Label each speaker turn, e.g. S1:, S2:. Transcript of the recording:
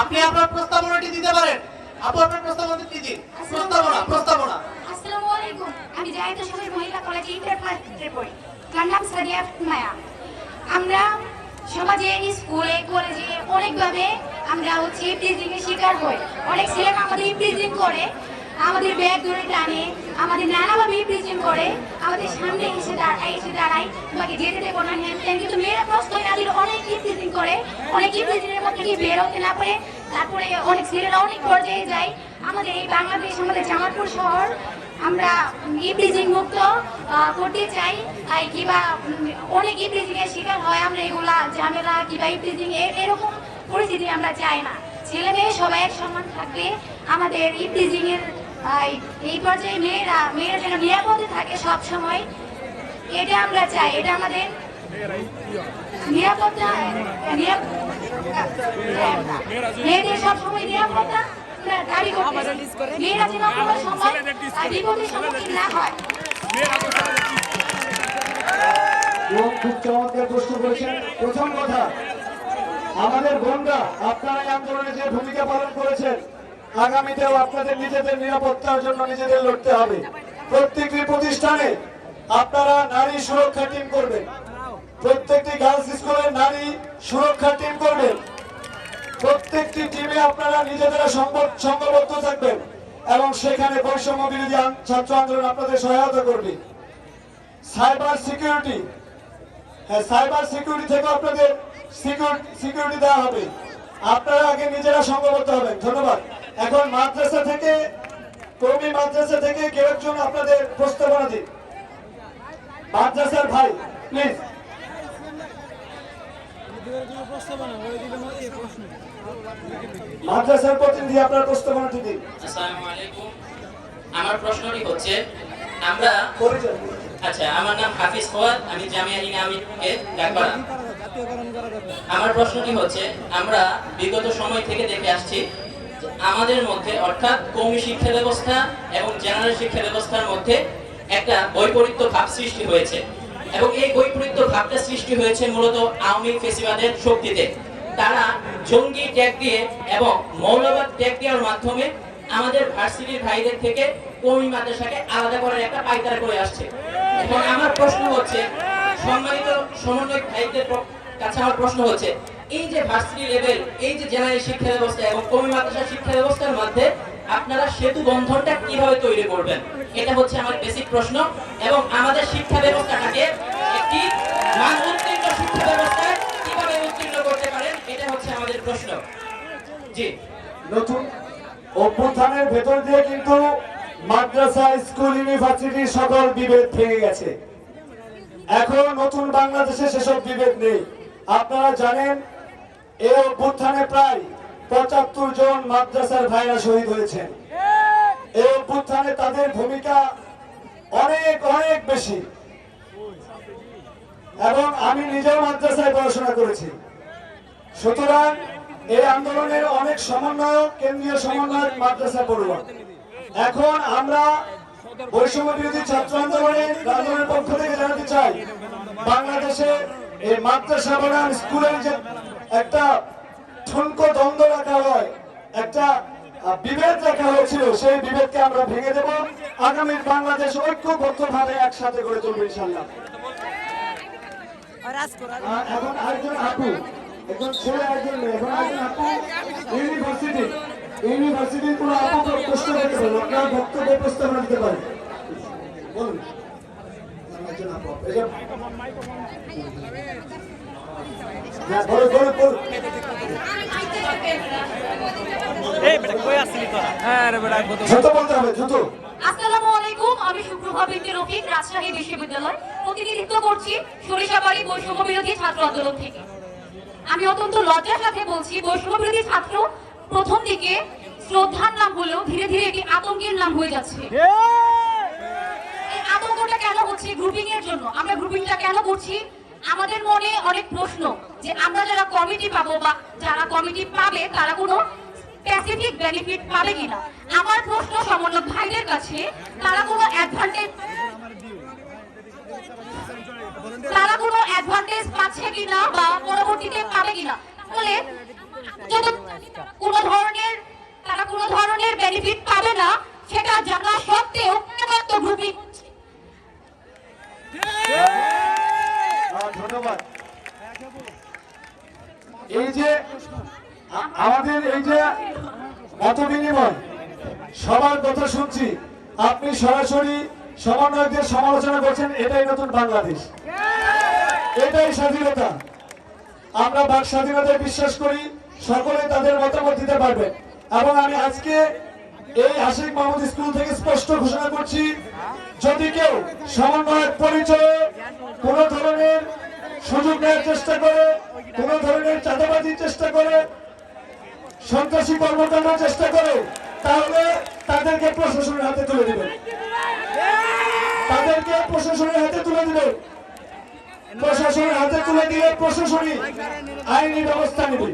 S1: আপনি আপনার প্রস্তাবনাটি দিতে পারেন। আপু, আপনার প্রস্তাবনাটি দিন? প্রস্তাবনা প্রস্তাবনা।
S2: আসসালামু আলাইকুম। আমি মহিলা কলেজে ইন্টার ফার্স্টে পড়ি নাম সাদিয়া মায়া। আমরা সমাজে, স্কুলে, কলেজে অনেকভাবে আমরা হচ্ছে ইপ্রিজিং এর শিকার হই। অনেক ছেলেরা আমাদের ইপ্রিজিং করে। আমাদের ব্যাগ ধরে টানে আমাদের নানাভাবে ইপ্রিজিং করে আমাদের সামনে এসে দাঁড়ায় এসে দাঁড়ায় তোমাকে যেতে দেবো না হ্যান ত্যান কিন্তু মেয়েরা প্রশ্রয় না দিলে অনেক ইপ্রিজিং করে অনেক ইপ্রিজিং মধ্যে গিয়ে বের হতে না পারে তারপরে অনেক ছেলেরা অনেক পর্যায়ে যায়। আমাদের এই বাংলাদেশ আমাদের জামালপুর শহর আমরা ইপ্রিজিং মুক্ত করতে চাই। কিবা অনেক ইপ্রিজিং এর শিকার হয় আমরা এগুলা ঝামেলা কিবা ইপ্রিজিং এরকম পরিস্থিতি আমরা চাই না। ছেলে মেয়ে সবাই সমান থাকলে আমাদের ইপ্রিজিং এর আহ, এই পর্যায়ে মেয়েরা মেয়েরা যেন নিরাপদে থাকে সব সময় এটা আমরা চাই এটা আমাদের নিরাপত্তা মেয়েদের সবসময় নিরাপত্তা দাবি করতে মেয়েরা যেন কোনো সময় বিপদের সম্মুখীন না হয়।
S3: এবং খুব চমৎকার প্রশ্ন করেছেন। প্রথম কথা আমাদের বোনরা আপনারা এই আন্দোলনে যে ভূমিকা পালন করেছেন আগামীতেও আপনাদের নিজেদের নিরাপত্তার জন্য নিজেদের লড়তে হবে। প্রত্যেকটি প্রতিষ্ঠানে আপনারা নারী সুরক্ষা টিম করবেন। প্রত্যেকটি গার্লস স্কুলে নারী সুরক্ষা টিম করবেন। প্রত্যেকটি টিমে আপনারা নিজেদের সংঘবদ্ধ থাকবেন এবং সেখানে বৈষম্য বিরোধী ছাত্র আন্দোলন আপনাদের সহায়তা করবে। সাইবার সিকিউরিটি হ্যাঁ সাইবার সিকিউরিটি থেকে আপনাদের সিকিউরিটি দেওয়া হবে। আপনারা আগে নিজেরা সংঘবদ্ধ হবেন। ধন্যবাদ। এখন মাদ্রাসা থেকে কর্মী মাদ্রাসা থেকে কেউ একজন আপনাদের প্রস্তাবনা দিন। মাদ্রাসার ভাই প্লিজ মাদ্রাসার প্রতিনিধি আপনার প্রস্তাবনাটি দিন।
S4: আসসালামু আলাইকুম। আমার প্রশ্নটি হচ্ছে আমরা আচ্ছা আমার নাম হাফিজ আমি জামিয়া ইনামিকে ডাকপাড়া আমার প্রশ্নটি হচ্ছে আমরা বিগত সময় থেকে দেখে আসছি আমাদের মধ্যে, অর্থাৎ কৌমি শিক্ষা ব্যবস্থা এবং জেনারেল শিক্ষা ব্যবস্থার মধ্যে একটা বৈপরীত্য ভাব সৃষ্টি হয়েছে। এবং এই বৈপরীত্য ভাবটা সৃষ্টি হয়েছে মূলত আওয়ামী ফেসিবাদের শক্তিতে। তারা জঙ্গি ট্যাগ দিয়ে এবং মৌলবাদ ট্যাগ দেওয়ার মাধ্যমে আমাদের ভার্সিটির ভাইদের থেকে কৌমি মাদ্রাসাকে আলাদা করার একটা পাইতারা করে আসছে। এবং আমার প্রশ্ন হচ্ছে, সম্মানিত সমন্বয় ভাইদের কাছে আমার প্রশ্ন হচ্ছে, এই যে ভার্সিটি লেভেল এই যে জেনারেল শিক্ষা ব্যবস্থা এবং কৌমি মাদ্রাসা শিক্ষা ব্যবস্থার মধ্যে আপনারা সেতু বন্ধনটা কীভাবে তৈরি করবেন? এটা হচ্ছে আমার বেসিক প্রশ্ন এবং আমাদের শিক্ষা ব্যবস্থাটাকে একটি মান শিক্ষা ব্যবস্থায় কীভাবে উত্তীর্ণ করতে পারেন, এটা হচ্ছে আমাদের প্রশ্ন। জি।
S3: নতুন অভ্যুত্থানের ভেতর দিয়ে কিন্তু মাদ্রাসা, স্কুল ইউনিভার্সিটির সকল বিভেদ ভেঙে গেছে। এখন নতুন বাংলাদেশে সেসব বিভেদ নেই। আপনারা জানেন, এই অভ্যুত্থানে প্রায় পঁচাত্তর জন মাদ্রাসার ভাইরা শহীদ হয়েছেন। এই অভ্যুত্থানে তাদের ভূমিকা অনেক অনেক বেশি। এবং আমি নিজেও মাদ্রাসায় পড়াশোনা করেছি। সুতরাং এই আন্দোলনের অনেক সমন্বয়ক, কেন্দ্রীয় সমন্বয়ক মাদ্রাসা পড়ুয়া। এখন আমরা বৈষম্য বিরোধী ছাত্র আন্দোলনের আন্দোলনের পক্ষ থেকে জানাতে চাই বাংলাদেশে এই মাদ্রাসা বনাম স্কুলের যে একটা ঠুনকো দ্বন্দ্ব রাখা হয় একটা বিভেদ রাখা হয়েছিল সেই বিভেদকে আমরা ভেঙে দেব। আগামী বাংলাদেশ ঐক্যবদ্ধভাবে একসাথে গড়ে তুলবে ইনশাল্লাহ এখন আরেকজন আপু একজন ছেলে একজন মেয়ে এখন আরেকজন আপু। ইউনিভার্সিটি ইউনিভার্সিটির কোনো আপু প্রশ্ন করতে পারেন আপনার বক্তব্য প্রস্তাবনা দিতে পারেন বলুন।
S2: আমি রাজশাহী প্রতিনিধিত্ব করছি সরিষাবাড়ি বৈষম্য বিরোধী ছাত্র আন্দোলন থেকে। আমি অত্যন্ত লজ্জার সাথে বলছি, বৈষম্য বিরোধী ছাত্র প্রথম দিকে শ্রদ্ধার নাম হলেও ধীরে ধীরে এটি আতঙ্কের নাম হয়ে যাচ্ছে। কেন হচ্ছে গ্রুপিং এর জন্য? আমরা গ্রুপিংটা কেন করছি? আমাদের মনে অনেক প্রশ্ন যে আমরা যারা কমিটি পাবো বা যারা কমিটি পাবে, তারা কোনো স্পেসিফিক বেনিফিট পাবে কিনা? আমার প্রশ্ন সমন্বয় ভাইদের কাছে, তারা কোনো অ্যাডভান্টেজ তারা কোনো অ্যাডভান্টেজ পাচ্ছে কিনা বা পরবর্তীতে পাবে কিনা? তাহলে যত কোনো ধরনের তারা কোনো ধরনের বেনিফিট পাবে না, সেটা জানা সত্ত্বেও কেন এত গ্রুপিং হচ্ছে
S3: আহ, ধন্যবাদ এই যে আ- আমাদের এই যে মত বিনিময় সবার কথা শুনছি, আপনি সরাসরি সমন্বয়কদের সমালোচনা করছেন, এটাই নতুন বাংলাদেশ। এটাই স্বাধীনতা। আমরা বাক স্বাধীনতায় বিশ্বাস করি, সকলে তাদের মতামত দিতে পারবে। এবং আমি আজকে এই আশিক মাহমুদ স্কুল থেকে স্পষ্ট ঘোষণা করছি, যদি কেউ সমন্বয়ের পরিচয়ে কোনো ধরনের সুযোগ নেওয়ার চেষ্টা করে, কোনো ধরনের চাঁদাবাজির চেষ্টা করে সন্ত্রাসী কর্মকাণ্ডের চেষ্টা করে, তাহলে তাদেরকে প্রশাসনের হাতে তুলে দেবেন তাদেরকে প্রশাসনের হাতে তুলে দিবেন প্রশাসনের হাতে তুলে দিলে প্রশাসনই আইনি ব্যবস্থা নেবে।